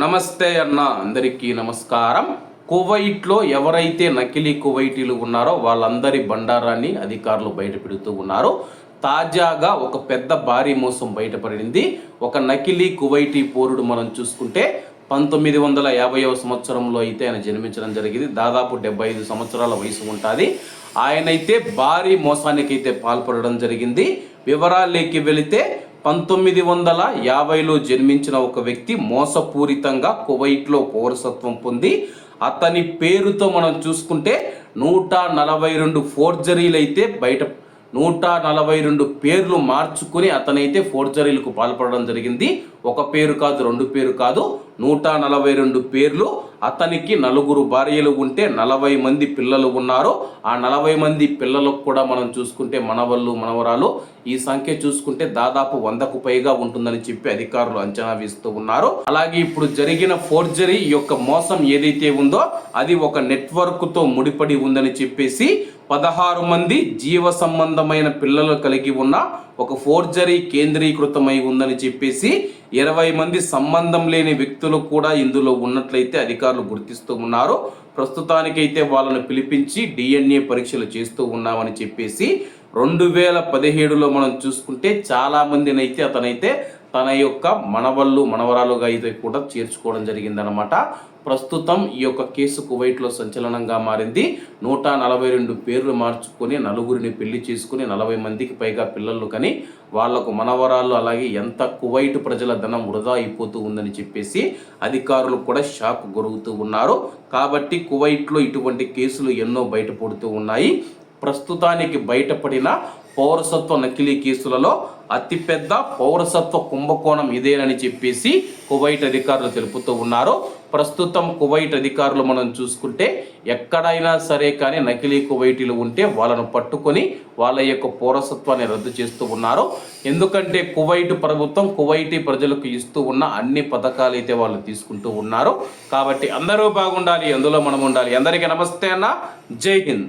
నమస్తే అన్న అందరికీ నమస్కారం. కువైట్లో ఎవరైతే నకిలీ కువైటీలు ఉన్నారో వాళ్ళందరి బండారాన్ని అధికారులు బయటపెడుతూ ఉన్నారు. తాజాగా ఒక పెద్ద భారీ మోసం బయటపడింది. ఒక నకిలీ కువైటీ పోరుడు మనం చూసుకుంటే పంతొమ్మిది వందల యాభైవ సంవత్సరంలో అయితే ఆయన జన్మించడం జరిగింది. దాదాపు డెబ్బై ఐదు సంవత్సరాల వయసు ఉంటుంది. ఆయనైతే భారీ మోసానికైతే పాల్పడడం జరిగింది. వివరాల్లోకి వెళితే పంతొమ్మిది వందల యాభైలో జన్మించిన ఒక వ్యక్తి మోసపూరితంగా కువైట్లో పౌరసత్వం పొంది అతని పేరుతో మనం చూసుకుంటే నూట నలభై రెండు ఫోర్జరీలు అయితే బయట నూట నలభై రెండు పేర్లు మార్చుకుని అతనైతే ఫోర్జరీలకు పాల్పడడం జరిగింది. ఒక పేరు కాదు రెండు పేరు కాదు. నూట నలభై రెండు పేర్లు అతనికి నలుగురు భార్యలు ఉంటే నలభై మంది పిల్లలు ఉన్నారు. ఆ నలభై మంది పిల్లలకు కూడా మనం చూసుకుంటే మనవళ్ళు మనవరాలు ఈ సంఖ్య చూసుకుంటే దాదాపు వందకు పైగా ఉంటుందని చెప్పి అధికారులు అంచనా వేస్తూ ఉన్నారు. అలాగే ఇప్పుడు జరిగిన ఫోర్జరీ యొక్క మోసం ఏదైతే ఉందో అది ఒక నెట్వర్క్తో ముడిపడి ఉందని చెప్పేసి పదహారు మంది జీవ సంబంధమైన పిల్లలు కలిగి ఉన్న ఒక ఫోర్జరీ కేంద్రీకృతమై ఉందని చెప్పేసి ఇరవై మంది సంబంధం లేని వ్యక్తులు కూడా ఇందులో ఉన్నట్లయితే అధికారులు గుర్తిస్తూ ఉన్నారు. ప్రస్తుతానికైతే వాళ్ళను పిలిపించి డిఎన్ఏ పరీక్షలు చేస్తూ ఉన్నామని చెప్పేసి రెండు వేల పదిహేడులో మనం చూసుకుంటే చాలా మందినైతే అతనైతే తన యొక్క మనవళ్ళు మనవరాలుగా అయితే కూడా చేర్చుకోవడం జరిగిందనమాట ప్రస్తుతం ఈ యొక్క కేసు కువైట్లో సంచలనంగా మారింది. నూట నలభై రెండు పేర్లు మార్చుకొని నలుగురిని పెళ్ళి చేసుకుని నలభై మందికి పైగా పిల్లలు కని వాళ్ళకు మనవరాలు అలాగే ఎంత కువైట్ ప్రజల ధనం వృధా అయిపోతూ ఉందని చెప్పేసి అధికారులు కూడా షాక్ గురవుతూ ఉన్నారు. కాబట్టి కువైట్లో ఇటువంటి కేసులు ఎన్నో బయటపడుతూ ఉన్నాయి. ప్రస్తుతానికి బయటపడిన పౌరసత్వ నకిలీ కేసులలో అతిపెద్ద పౌరసత్వ కుంభకోణం ఇదేనని చెప్పేసి కువైట్ అధికారులు తెలుపుతూ ఉన్నారు. ప్రస్తుతం కువైట్ అధికారులు మనం చూసుకుంటే ఎక్కడైనా సరే కానీ నకిలీ కువైటీలు ఉంటే వాళ్ళను పట్టుకొని వాళ్ళ యొక్క పౌరసత్వాన్ని రద్దు చేస్తూ ఉన్నారు. ఎందుకంటే కువైట్ ప్రభుత్వం కువైటీ ప్రజలకు ఇస్తూ ఉన్న అన్ని పథకాలు అయితే వాళ్ళు తీసుకుంటూ ఉన్నారు. కాబట్టి అందరూ బాగుండాలి అందులో మనం ఉండాలి. అందరికీ నమస్తే అన్న. జై హింద్.